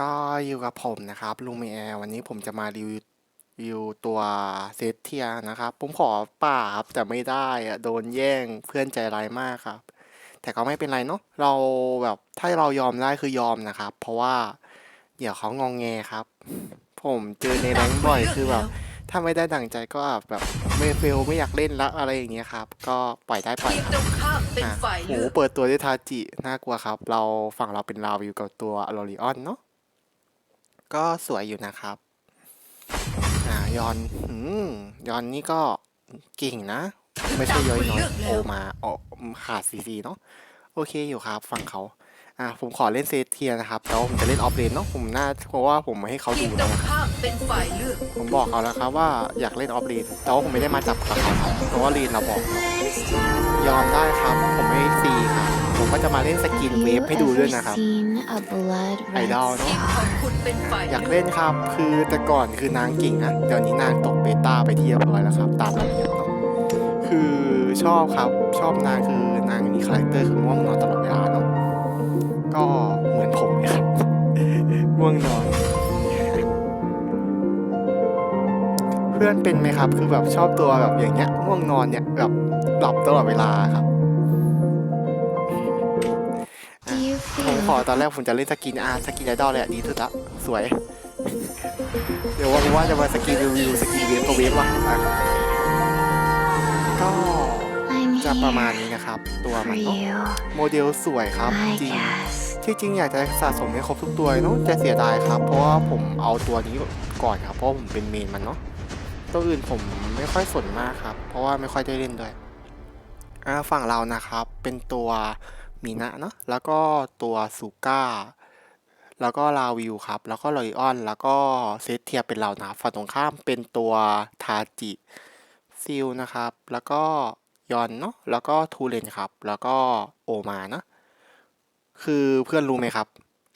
ก็อยู่กับผมนะครับลุงเมแอร์วันนี้ผมจะมารีวิวรีวิวตัวเซตเทียนะครับ ผมขอป่าครับแต่ไม่ได้อะโดนแย่งเพื่อนใจร้ายมากครับ แต่ก็ไม่เป็นไรเนาะเราแบบถ้าเรายอมได้คือยอมนะครับ เพราะว่าเดี๋ยวเขางองแงครับ ผมเจอในแรงค์บ่อยคือแบบถ้าไม่ได้ดั่งใจก็แบบไม่เฟลไม่อยากเล่นละอะไรอย่างเงี้ยครับ ก็ปล่อยได้ปล่อยทีมครับตรงข้ามเป็นอะฝ่ายโอ้เลืโหอกเปิดตัวด้วยทาจิน่ากลัวครับ เราฝั่งเราเป็นลาวิวกับตัวอ r ร r ิออนเนาะ ก็สวยอยู่นะครับอ่ายอนอืมยอนนี่ก็เก่งนะ ไม่ใช่ย้อยน้อยโอมาออกขาดซีซีเนาะโอเคอยู่ครับฝั่งเขาอ่าผมขอเล่นเซตเทียนะครับแต่ว่าผมจะเล่นออฟเลนเนาะผมน่าเพราะว่าผมให้เขาดูนะครับผมบอกเขาแล้วครับว่าอยากเล่นออฟเลนแต่ว่าผมไม่ได้มาจับกับเขาครับเพราะว่าเลนเราบอก ยอมได้ครับ ผมให้ฟรีครับ ก็จะมาเล่นสกิน Have เว you ฟให้ดูด้วยนะครับ ever seen a blood red Idol เนอะทีมของคุณเป็นฝ่ายอยากเลือกเล่นครับ คือแต่ก่อนคือนางเก่งนะเดี๋ยวนี้นางตกเบต้าไปที่เรียบร้อยแล้วครับ ตามระเบียบเนาะคือชอบครับชอบนางคือนางมีคาแรคเตอร์คือง่วงนอนตลอดเวลาเนาะก็เหมือนผมเลยครับง่วงนอนเพื่อนเป็นไหมครับ คือแบบชอบตัวแบบอย่างเงี้ยง่วงนอนเนี่ยแบบหลับตลอดเวลาครับ อ feel ตอนแรกผมจะเล่นสกินอาร์สกินไอดอลเลยอะดีสุดละสวย เดี๋ยวว่าว่าจะมาสกินรีวิวสกินเวฟก็เวฟว่ะอะก็ I'm จะประมาณ here นี้นะครับ ตัว for มันเนอะ you, โมเดลสวยครับ my จริง guest? ที่จริงอยากจะสะสมให้ครบทุกตัวเนาะแต่เสียดายครับ เพราะว่าผมเอาตัวนี้ก่อนครับ เพราะว่าผมเป็นเมนมันเนาะตัวอื่นผมไม่ค่อยสนมากครับ เพราะว่าไม่ค่อยได้เล่นด้วยอ่าฝั่งเรานะครับเป็นตัว มีนะเนาะแล้วก็ตัวซูก้าแล้วก็ลาวิวครับ แล้วก็ลอยออน แล้วก็เซตเทียเป็นเรานะครับฝั่งตรงข้ามเป็นตัวทาจิซิลนะครับ แล้วก็ยอนเนาะ แล้วก็ทูเลนครับ แล้วก็โอมานะ คือเพื่อนรู้ไหมครับ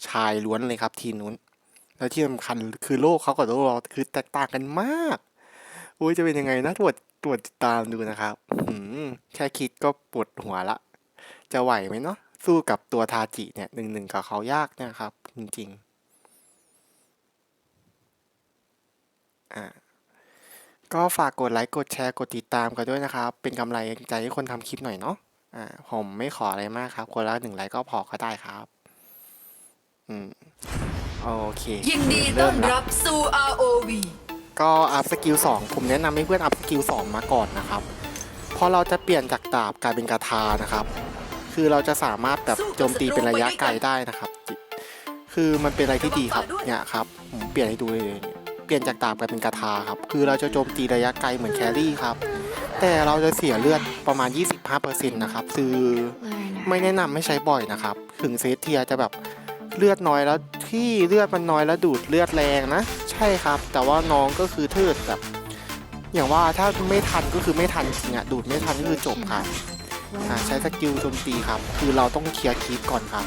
ชายล้วนเลยครับทีมนู้น แล้วที่สำคัญคือโลกเขากับโลกเราคือแตกต่างกันมากอุ้ยจะเป็นยังไงนะตรวจตรวจตามดูนะครับแค่คิดก็ปวดหัวละ จะไหวไหมเนาะสู้กับตัวทาจิเนี่ยหนึ่งหนึ่งกับเขายากเนะครับ จริงๆอ่าก็ฝากกดไลค์กดแชร์กดติดตามกันด้วยนะครับ เป็นกำลังใจให้คนทำคลิปหน่อยเนาะอ่าผมไม่ขออะไรมากครับคนละหนึ่งไลค์ก็พอก็ได้ครับ อืมโอเคยินดีต้เริ่อนมละรับสู่ ROV ก็อัพสกิลสองผมแนะนำให้เพื่อนอัพสกิลสองมาก่อนนะครับ เพราะเราจะเปลี่ยนจากดาบกลายเป็นกาทานะครับ คือเราจะสามารถแบบโจมตีเป็นระยะไกลได้นะครับ คือมันเป็นอะไรที่ดีครับเนี่ยครับผมเปลี่ยนให้ดูเลยเปลี่ยนจากดาบกลายเป็นกาทาครับ คือเราจะโจมตีระยะไกลเหมือนแครี่ครับ แต่เราจะเสียเลือดประมาณ 25%นะครับคือไม่แนะนำให้ใช้บ่อยนะครับ ถึงเซตเทียจะแบบเลือดน้อยแล้วที่เลือดมันน้อยแล้วดูดเลือดแรงนะ ใช่ครับ แต่ว่าน้องก็คือทืดแบบอย่างว่าถ้าไม่ทันก็คือไม่ทันจริงอะดูดไม่ทันก็คือจบครับ อ่าใช้สกิลโจมตีครับ คือเราต้องเคลียร์คีปก่อนครับ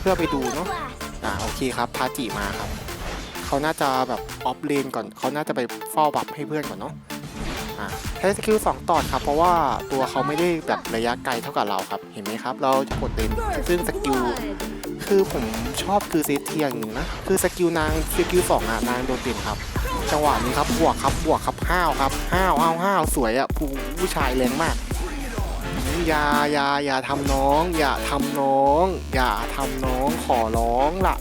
เพื่อไปดูเนาะอ่าโอเคครับทาจิมาครับ เขาน่าจะแบบออฟเลนก่อน เขาน่าจะไปเฝ้าบัฟให้เพื่อนก่อนเนาะอ่าใช้สกิลสองตอดครับ เพราะว่าตัวเขาไม่ได้แบบระยะไกลเท่ากับเราครับ เห็นไหมครับ เราจะกดเต็มซึ่งสกิลคือผมชอบคือเซตเทียงหนึ่งนะ คือสกิลนางสกิลสองอะนางโดดเด่นครับจังหวะนี้ครับบวกครับบวกครับห้าวครับห้าวห้าวห้าวสวยอะผู้ผู้ชายแรงมาก อย่าอย่าอย่าทำน้อง อย่าทำน้อง อย่าทำน้องขอร้องล่ะ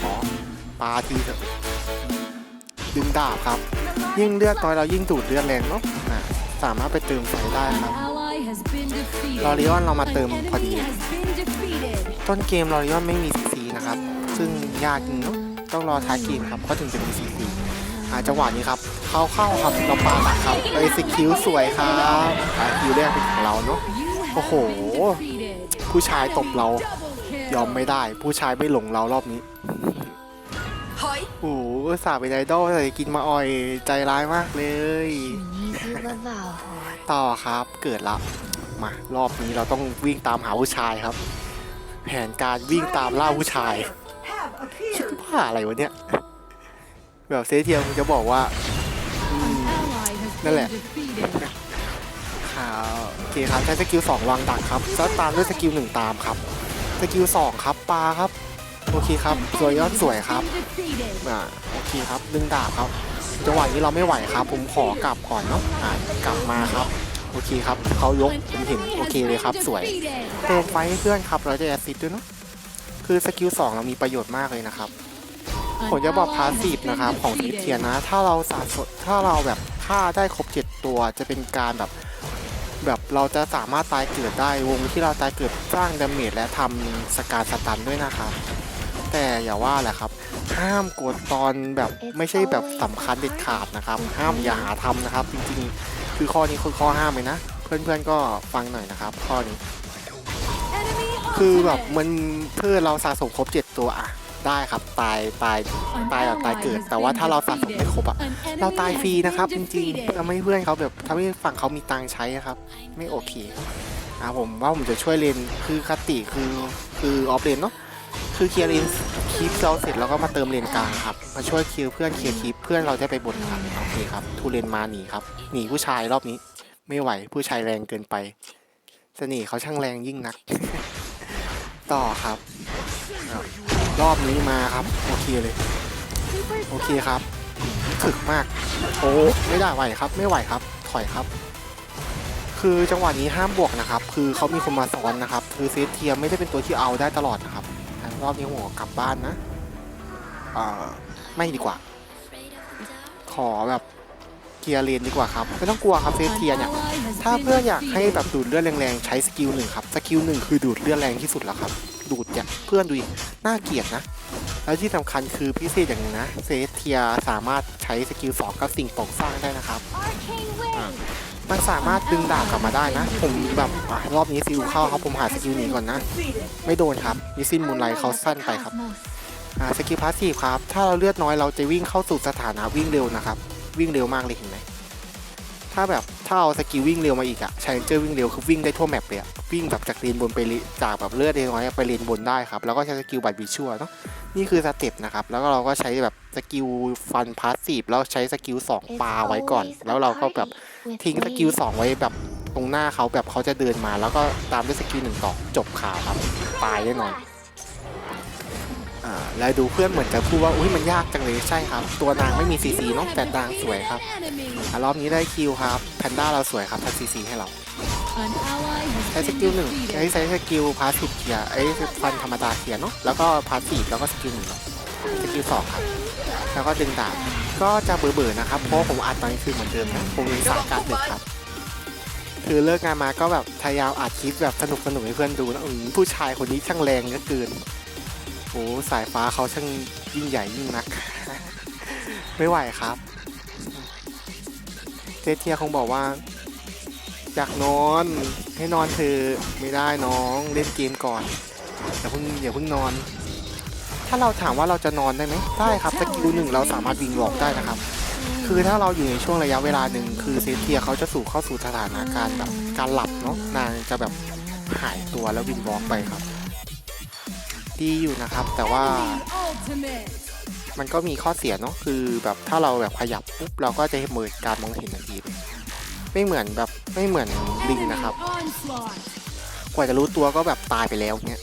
ขอปาทีเถอะดึงดาบครับ ยิ่งเลือดน้อยเรายิ่งดูดเลือดแรงเนาะสามารถไปเติมไฟได้ครับลอริออนเรามาเติมพอดี ต้นเกมลอริออนไม่มีซีนะครับ ซึ่งยากจริงเนาะต้องรอท้ายเกมครับเขาถึงจะมีซีซีาจังหวะนี้ครับ เข้าเข้าครับเราปาตักครับเอ้ยสกิลสวยครับคิวแรกเป็นของเราเนาะโอ้โห ผู้ชายตบเรา ยอมไม่ได้ ผู้ชายไม่หลงเรารอบนี้โอ้โหสาห์เป็นไอดอลเลยกินมาอ่อยใจร้ายมากเลย ต่อครับเกิดละมารอบนี้เราต้องวิ่งตามหาผู้ชายครับ แผนการวิ่งตามล่าผู้ชายคิดว่าอะไรวะเนี่ย แบบเซเทียมจะบอกว่าอืมนั่นแหละครับโอเคครับใช้สกิลสองวางดักครับแล้วตามด้วยสกิลหนึ่งตามครับสกิลสองครับปลาครับโอเคครับสวยยอดสวยครับอ่าโอเคครับดึงดาบครับจังหวะนี้เราไม่ไหวครับ ผมขอกลับก่อนเนาะอ่ากลับมาครับโอเคครับเขายกผมเห็นโอเคเลยครับสวยเติมไฟให้เพื่อนครับเราจะแอสซิดด้วยเนาะคือสกิล2เรามีประโยชน์มากเลยนะครับ ผมจะบอกพาสซีฟนะครับของทิเทียนะ ถ้าเราสะสมถ้าเราแบบฆ่าได้ครบ 7 ตัวจะเป็นการแบบแบบเราจะสามารถตายเกิดได้วงที่เราตายเกิดสร้างดาเมจและทำสการสตันด้วยนะครับ แต่อย่าว่าแหละครับ ห้ามกดตอนแบบไม่ใช่แบบสำคัญเด็ดขาดนะครับ ห้ามอย่าหาทำนะครับ จริงๆ คือข้อนี้คือข้อห้ามเลยนะ เพื่อนๆก็ฟังหน่อยนะครับ ข้อนี้ คือแบบมันเพื่อเราสะสมครบ 7 ตัวอะ ได้ครับ ตายตายตายแบบตายเกิด แต่ว่าถ้าเราสะสมไม่ครบอะเราตายฟรีนะครับจริงๆทำให้เพื่อนเขาแบบทำให้ฝั่งเขามีตังค์ใช้อะครับ ไม่โอเคอะผมว่าผมจะช่วยเลนคือคติคือคือออฟเลนเนาะคือเคลียร์เลนคลิปเราเสร็จแล้วก็มาเติมเลนกลางครับ มาช่วยเคลียร์เพื่อนเคลียร์คลิปเพื่อนเราจะไปบนครับโอเคครับทูเลนมาหนีครับหนีผู้ชายรอบนี้ ไม่ไหวผู้ชายแรงเกินไปเสน่ห์เขาช่างแรงยิ่งนัก ต่อครับอะ รอบนี้มาครับ โอเคเลย โอเคครับถึกมาก โอ้ไม่ได้ไหวครับ ไม่ไหวครับ ถอยครับ คือจังหวะนี้ห้ามบวกนะครับ คือเขามีคนมาซ้อนนะครับ คือเซตเทียไม่ได้เป็นตัวที่เอาได้ตลอดนะครับรอบนี้หัวกลับบ้านนะอ่าไม่ดีกว่า ขอแบบเกียร์เลนดีกว่าครับไม่ต้องกลัวครับเซตเทียเนี่ยถ้าเพื่อนอยากให้แบบดูดเลือดแรงๆใช้สกิลหนึ่งครับสกิลหนึ่งคือดูดเลือดแรงที่สุดแล้วครับ ดูดเนี่ยเพื่อนดูดิน่าเกลียดนะ แล้วที่สำคัญคือพิเศษอย่างนึงนะเซเทียสามารถใช้สกิลสองกับสิ่งปลูกสร้างได้นะครับมันสามารถดึงดาบกลับมาได้นะ ผมแบบอรอบนี้ซิลเข้าครับผมหาสกิลหนี้ก่อนนะ ไม่โดนครับมิซินมูลไลท์เขาสั้นไปครับสกิลพาสซีฟครับ ถ้าเราเลือดน้อยเราจะวิ่งเข้าสู่สถานะวิ่งเร็วนะครับ วิ่งเร็วมากเลยเห็นไหมถ้าแบบ ถ้าเอาสกิลวิ่งเร็วมาอีกอะชาเลนเจอร์วิ่งเร็วคือวิ่งได้ทั่วแมปเลยอะวิ่งแบบจากเลนบนไปเลนจากแบบเลือดน้อยๆไปเลนบนได้ครับ แล้วก็ใช้สกิลบัตรวิชัวเนาะนี่คือสเต็ปนะครับ แล้วก็เราก็ใช้แบบสกิลฟันพาสซีฟแล้วใช้สกิลสองปาไว้ก่อน แล้วเราก็แบบทิ้งสกิลสองไว้แบบตรงหน้าเขาแบบเขาจะเดินมา แล้วก็ตามด้วยสกิลหนึ่งต่อจบข่าวครับตายแน่นอน อ่าแล้วดูเพื่อนเหมือนจะพูดว่าอุ้ยมันยากจังเลยใช่ครับ ตัวนางไม่มีซีซีเนาะแต่นางสวยครับอะรอบนี้ได้คิวครับแพนด้าเราสวยครับทัดซีซีให้เราใช้สกิลหนึ่งใช้ใช้สกิลพาสซีฟเคลียรไอ้ฟันธรรมดาเคลียรเนาะแล้วก็พาสซีฟแล้วก็สกิลหนึ่งสกิลสองครับแล้วก็ดึงดาบก็จะเบื่อๆนะครับเพราะผมอัดตอนกลางคืนเหมือนเดิมนะผมมีสายการเดึกครับคือเลิกงานมาก็แบบพยายามอัดคลิปแบบสนุกสนุกๆให้เพื่อนดูนะอืมผู้ชายคนนี้ช่างแรงเหลือเกิน โอ้สายฟ้าเขาช่างยิ่งใหญ่ยิ่งนัก ไม่ไหวครับ เจเทียคงบอกว่าอยากนอน ให้นอนเธอะไม่ได้น้องเล่นเกมก่อนอย่าเพิ่งอย่าเพิ่งนอน ถ้าเราถามว่าเราจะนอนได้ไหมได้ครับสกิลหนึ่งเราสามารถวิงหลอกได้นะครับ คือถ้าเราอยู่ในช่วงระยะเวลาหนึ่งคือเซเทียเขาจะสู่เข้าสู่สถานการณ์แบบการหลับเนาะนางจะแบบหายตัวแล้ววินวอล์กไปครับ ดีอยู่นะครับ แต่ว่ามันก็มีข้อเสียเนาะคือแบบถ้าเราแบบขยับปุ๊บเราก็จะเหมือนการมองเห็นทันทีเลยไม่เหมือนแบบไม่เหมือนลิงนะครับ กว่าจะรู้ตัวก็แบบตายไปแล้วเนี่ย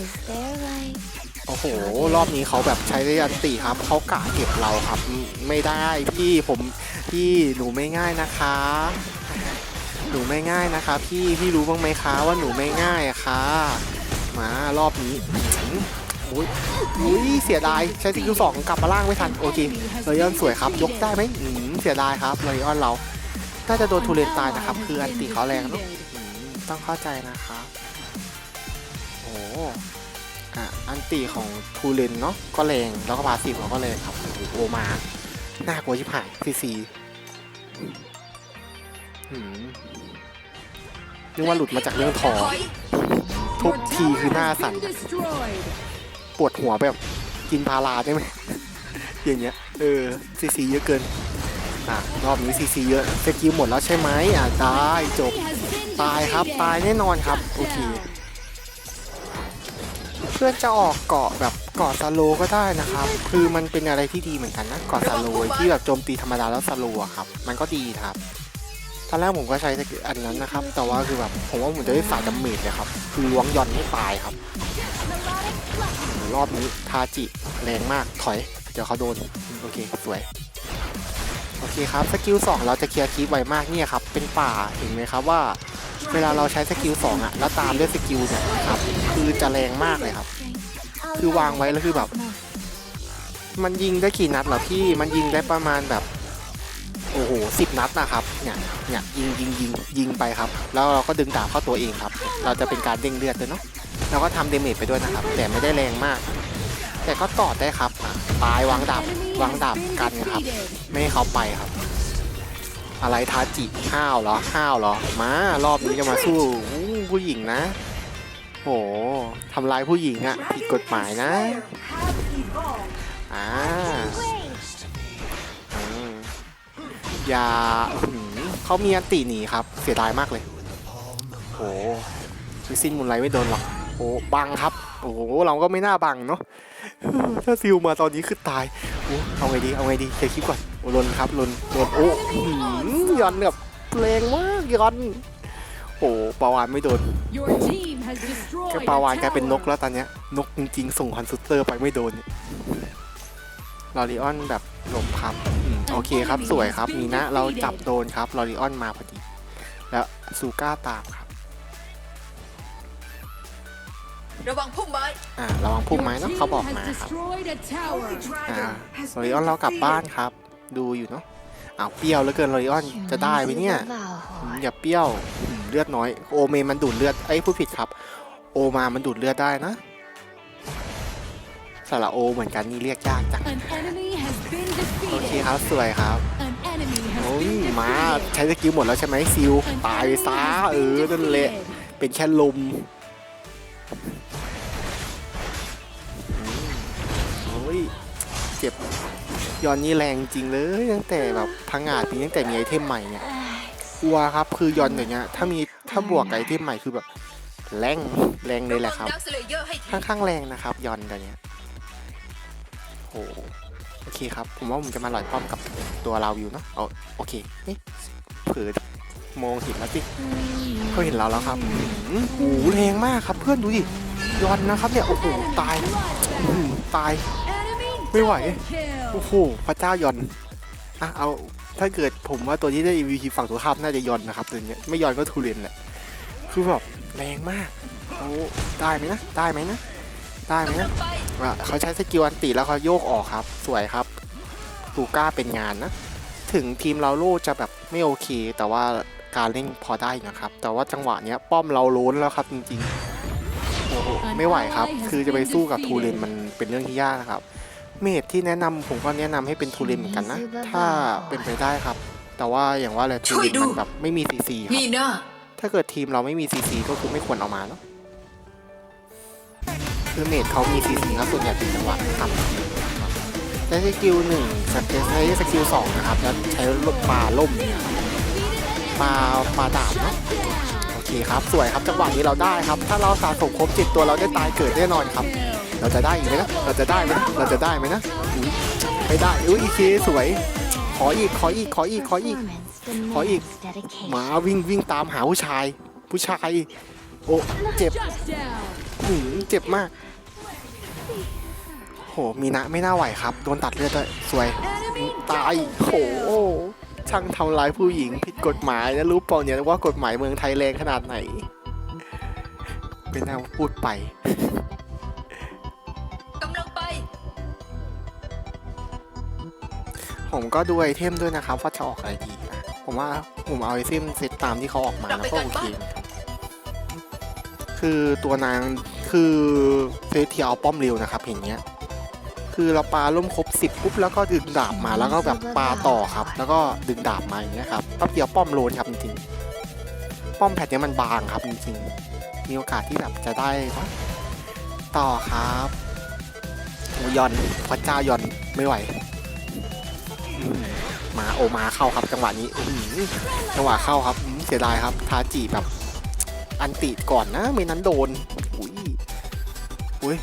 Is there like โอ้โห รอบนี้เขาแบบใช้ได้อันติครับ เขากะเก็บเราครับ ไม่ได้พี่ผมพี่หนูไม่ง่ายนะคะ หนูไม่ง่ายนะคะ พี่พี่รู้บ้างไหมคะว่าหนูไม่ง่ายอะค่ะ มารอบนี้อุ้ยอุ้ยเสียดายใช้สกิลสองกลับมาล่างไม่ทันโอเคเลยอนสวยครับ ยกได้ไหมอืมเสียดายครับเลยอนเราน่าจะโดนทูเรนตายนะครับ คืออันติเขาแรงต้องเข้าใจนะครับโอ้อะอันตีของทูเลนเนาะก็แรงแล้วก็พาสซีฟเขาก็แรงครับโอมาน่ากลัวชิบหายซีซีนึกว่าหลุดมาจากเรื่องทอง ทุกทีคือหน้าสั่นปวดหัวแบบกินพาราได้ไหมอย่างเงี้ยเออซีซีเยอะเกินอะรอบนี้ซีซีเยอะสกิลหมดแล้วใช่ไหมอะได้จบตายครับตายแน่นอนครับโอเคเพื่อนจะออกเกาะแบบเกาะซาโลก็ได้นะครับ คือมันเป็นอะไรที่ดีเหมือนกันนะเกาะซาโลที่แบบโจมตีธรรมดาแล้วซาโลอะครับ มันก็ดีครับต อนแรกผมก็ใช้อันนั้นนะครับ แต่ว่าคือแบบผมว่าผมจะได้สายดาเมจเลยครับ คือล้วงย่อนให้ตายครับรอบนี้ทาจิแรงมากถอย เดี๋ยวเขาโดน โอเคสวย โอเคครับสกิล2เราจะเคลียร์คีบไวมากเนี่ยครับ เป็นป่าเห็นไหมครับว่า เวลาเราใช้สกิล2อะแล้วตามด้วยสกิลเนี่ยครับ คือจะแรงมากเลยครับ คือวางไว้แล้วคือแบบ มันยิงได้กี่นัดเหรอพี่มันยิงได้ประมาณแบบ โอ้โหสิบนัดนะครับเนี่ยเนี่ยยิงยิงยิงยิงไปครับ แล้วเราก็ดึงดาบเข้าตัวเองครับ เราจะเป็นการเด้งเลือดด้วยเนาะแล้วก็ทำเดเมจไปด้วยนะครับ แต่ไม่ได้แรงมาก แต่ก็ตอดได้ครับตายวางดาบวางดาบกันครับ ไม่ให้เขาไปครับ อะไรทาจิห้าวเหรอห้าวเหรอมารอบนี้จะมาสู้อู้ผู้หญิงนะ โหทำลายผู้หญิงอะ่ะผิดกฎหมายนะอ่า ย่าอื้อหือเขามีอันตีหนีครับ เสียดายมากเลยโหซิซินมุนไรไม่โดนหรอก โอ้บังครับ โอ้โหเราก็ไม่น่าบังเนาะ ถ้าซิลมาตอนนี้คือตาย โอ้เอาไงดี เอาไงดีเคลียร์คลิปก่อน โอ้ลนครับลนลนโอ้อื้อหือยอนแบบแรงมากยอน โอ้ปาวานไม่โดน Your team has destroyed แค่ปาวานกลายเป็นนกแล้วตอนเนี้ย นกจริงๆส่งฮันซูเตอร์ไปไม่โดนเนี่ยลอริออนแบบหลบครับอืม โอเคครับสวยครับมีนะเราจับโดนครับลอริออนมาพอดี แล้วซูก้าตามครับ ระวังพุ่มไม้อ่าระวังพุ่มไม้เนาะเขาบอกมาครับอ่าลอริออนเรากลับบ้านครับ ดูอยู่เนาะอ้าวเปรี้ยวแล้วเกินลอริออนจะได้ไหมเนี่ยอืมอย่าเปรี้ยวอืมเลือดน้อย โอเมมันดูดเลือดไอ้ยผู้ผิดครับ โอมามันดูดเลือดได้นะสระโอเหมือนกันนี่เรียกยากจัง โอเค defeated. ครับสวยครับ An enemy โอ้ย has been มา defeated. ใช้สกิลหมดแล้วใช่ไหมซิล An ตายไป enemy ซะ has เอ been อนั่นแหละ defeated. เป็นแค่ลมอืมโอ้ยเจ็บยอนนี่แรงจริงเลยตั้งแต่แบบพังงาดปีตั้งแต่มีไอเทมใหม่เนี่ยกลัวครับคือยอนอย่างเงี้ยถ้ามีถ้าบวกกับไอเทมใหม่คือแบบแรงแรงเลยแหละครับดักสเลเยอร์ให้ทีค่อนข้างแรงนะครับยอนตัวเนี้ยโห โอเคครับ ผมว่าผมจะมาหลอยป้อมกับตัวเราอยู่เนาะเอาโอเคเอ๊ะเผลอมองเห็นแล้วสิเขาเห็นเราแล้วครับอื้อหูแรงมากครับ เพื่อนดูดิยอนนะครับเนี่ยโอ้โหตายอื้อหือตาย Enemy ไม่ไหว kill. โอ้โหพระเจ้ายอนอะเอาถ้าเกิดผมว่าตัวที่ได้ MVP ฝั่งตัวข้ามน่าจะยอนนะครับตัวเนี้ยไม่ยอนก็ทูเรนแหละคือแบบแรงมากโอ้ได้ไหมนะได้ไหมนะ ได้ไหมกำลันะงไปอะเขาใช้สกิลอันติแล้วเขาโยกออกครับ สวยครับตูก้าเป็นงานนะ ถึงทีมเราโลจะแบบไม่โอเค แต่ว่าการเล่นพอได้อยู่นะครับ แต่ว่าจังหวะเนี้ยป้อมเราโล้นแล้วครับจริงๆโอ้โหไม่ไหวครับ คือจะไปสู้กับทูเรนมันเป็นเรื่องที่ยากนะครับ เมดที่แนะนำผมก็แนะนำให้เป็นทูเรนเหมือนกันนะ ถ้าเป็นไปได้ครับ แต่ว่าอย่างว่าแหละทูเรนมันแบบไม่มีซีซีครัมีบหน้าถ้าเกิดทีมเราไม่มีซีซีก็คือไม่ควรเอามาเนาะ คือเมดเขามีซีซีครับส่วนใหญ่เป็นจังหวะทำใช้สกิลหนึ่งใช้สกิลสองนะครับ แล้วใช้ลูกปลาล่มเนี่ยปลาปลาดาบเนาะโอเคครับ สวยครับจังหวะนี้เราได้ครับ ถ้าเราสะสมครบจ็ดตัวเราได้ตายเกิดแน่นอนครับ เราจะได้อีกไหมนะเราจะได้ไหมนะเราจะได้ไหมนะไม่ได้อุ้ยอีเคสวย ขออีกขออีกขออีกขออีก ขออีกหมาวิ่งวิ่งตามหาผู้ชาย ผู้ชายโอ้เจ็บ หืมเจ็บมาก โห มีนะไม่น่าไหวครับ โดนตัดเลือดด้วย สวย ตาย โห ช่างทำร้ายผู้หญิงผิดกฎหมายนะรู้เปล่าเนี่ยว่ากฎหมายเมืองไทยแรงขนาดไหน เป็นแนวพูดไปกำลังไป ผมก็ดูไอเทมด้วยนะครับ ว่าจะออกอะไรดี ผมว่าผมเอาไอเทมเซตตามที่เขาออกมาแล้วก็โอเคนะครับคือตัวนาง คือเฟสเทียเอาป้อมเร็วนะครับอย่างเงี้ยคือเราปาล่มครบสิบปุ๊บแล้วก็ดึงดาบมาแล้วก็แบบปาต่อครับ แล้วก็ดึงดาบมาอย่างเงี้ยครับแป๊บเดียวป้อมโลนครับจริงๆป้อมแพทเนี้ยมันบางครับจริงๆมีโอกาสที่แบบจะได้ต่อครับโอยอนพระเจ้ายอนไม่ไหวมาโอมาเข้าครับจังหวะนี้อื้อหือจังหวะเข้าครับอื้อเสียดายครับทาจิแบบอันติก่อนนะไม่นั้นโดน อุ้ย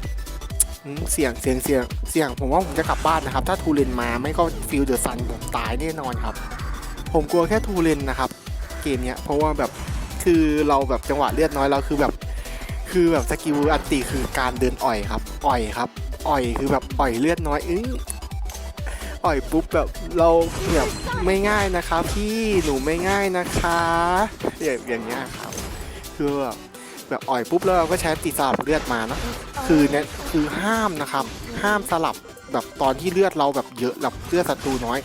เสียงเสียงเสียงเสียงผมว่าผมจะกลับบ้านนะครับ ถ้าทูเรนมาไม่ก็ฟิลเดอร์ซันผมตายแน่นอนครับ ผมกลัวแค่ทูเรนนะครับ เกมเนี้ยเพราะว่าแบบคือเราแบบจังหวะเลือดน้อยเราคือแบบ คือแบบสกิลอันติคือการเดินอ่อยครับอ่อยครับอ่อยคือแบบอ่อยเลือดน้อยอื้ออ่อยปุ๊บแบบเราแบบไม่ง่ายนะครับพี่หนูไม่ง่ายนะคะอย่างอย่างเงี้ยครับคือแบบแบบอ่อยปุ๊บแล้วเราก็ใช้ติสลับเลือดมาเนาะ คือเนี่ยคือห้ามนะครับ ห้ามสลับแบบตอนที่เลือดเราแบบเยอะแบบเลือดศัตรูน้อย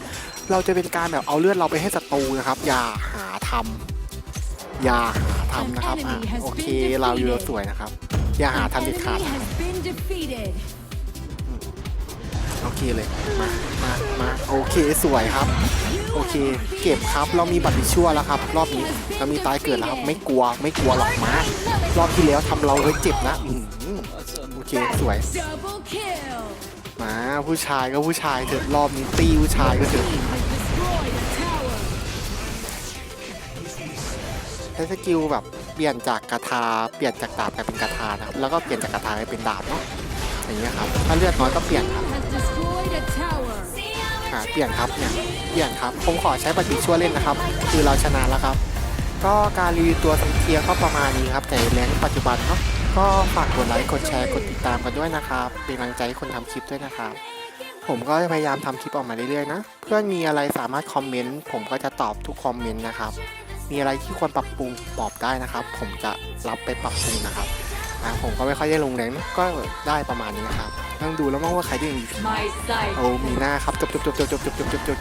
เราจะเป็นการแบบเอาเลือดเราไปให้ศัตรูนะครับ อย่าหาทำอย่าหาทำนะครับอะโอเคเราอยู่แล้วสวยนะครับ อย่าหา An ทำเด็ดขาด enemy has been defeated. โอเคเลยมามามาโอเคสวยครับ โอเค เก็บครับเรามีบัตรดิชั่วแล้วครับ รอบนี้เรามีตายเกิดแล้วครับ ไม่กลัวไม่กลัวหรอกมารอบที่แล้วทำเราเลยเจ็บนะอือหือโอ เคสวย Double kill. มาผู้ชายก็ผู้ชายเถอะรอบนี้ตีผู้ชายก็เถอะ Has destroyed a tower. ใช้สกิลแบบเปลี่ยนจากกระทาเปลี่ยนจากดาบกลายเป็นกระทานะครับแล้วก็เปลี่ยนจากกระทากลายเป็นดาบเนาะอย่างเงี้ยครับถ้าเลือดน้อยก็เปลี่ยนครับ Has destroyed a tower. อ่าเปลี่ยนครับเนี่ยเปลี่ยนครับผมขอใช้บัตรดีชั่วเล่นนะครับ คือเราชนะแล้วครับ ก็การรีวิวตัวซีเทียก็ประมาณนี้ครับแต่แรงปัจจุบันเนาะ ก็ฝากกดไลค์กดแชร์กดติดตามกันด้วยนะครับเป็นกำลังใจให้คนทำคลิปด้วยนะครับ ผมก็จะพยายามทำคลิปออกมาเรื่อยๆนะ เพื่อนมีอะไรสามารถคอมเมนต์ผมก็จะตอบทุกคอมเมนต์นะครับ มีอะไรที่ควรปรับปรุงบอกได้นะครับ ผมจะรับไปปรับปรุงนะครับอ่าผมก็ไม่ค่อยได้ลงแรงนะก็ได้ประมาณนี้นะครับต้องดูแล้วมั้งว่าใครได้ MVP โอ้มีหน้าครับจบจบจบจบจบจบจบจบ